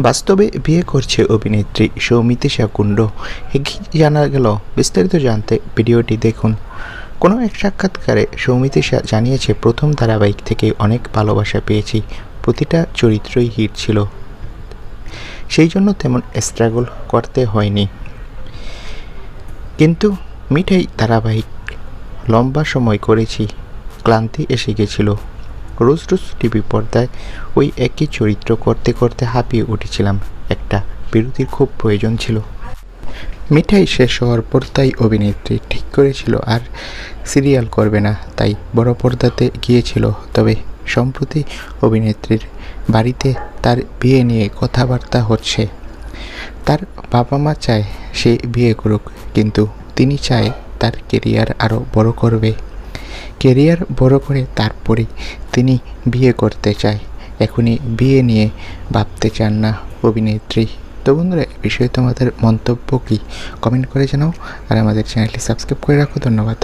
বাস্তবে বিয়ে করছে অভিনেত্রী সৌমিতিশা কুণ্ড। জানা গেল, বিস্তারিত জানতে ভিডিওটি দেখুন। কোনো এক সাক্ষাৎকারে সৌমিতিশা জানিয়েছে, প্রথম ধারাবাহিক থেকে অনেক ভালোবাসা পেয়েছি। প্রতিটা চরিত্রই হিট ছিল। সেই জন্য তেমন স্ট্রাগল করতে হয়নি। কিন্তু মিঠাই ধারাবাহিক লম্বা সময় করেছি, ক্লান্তি এসে গেছিল। রোজ রোজ টিভি পর্দায় ওই একই চরিত্র করতে করতে হাঁপিয়ে উঠেছিলাম। একটা বিরতির খুব প্রয়োজন ছিল। মিঠাই শেষ হওয়ার পর তাই অভিনেত্রী ঠিক করেছিল, আর সিরিয়াল করবে না, তাই বড় পর্দাতে গিয়েছিল। তবে সম্প্রতি অভিনেত্রীর বাড়িতে তার বিয়ে নিয়ে কথাবার্তা হচ্ছে। তার বাবা মা চায় সে বিয়ে করুক, কিন্তু তিনি চায় তার কেরিয়ার আরও বড় করবে। কেরিয়ার বড় করে তারপরে তিনি বিয়ে করতে চায়। এখনই বিয়ে নিয়ে ভাবতে চান না অভিনেত্রী। তো বন্ধুরা, এ বিষয়ে তোমাদের মন্তব্য কী? কমেন্ট করে জানাও আর আমাদের চ্যানেলটি সাবস্ক্রাইব করে রাখো। ধন্যবাদ।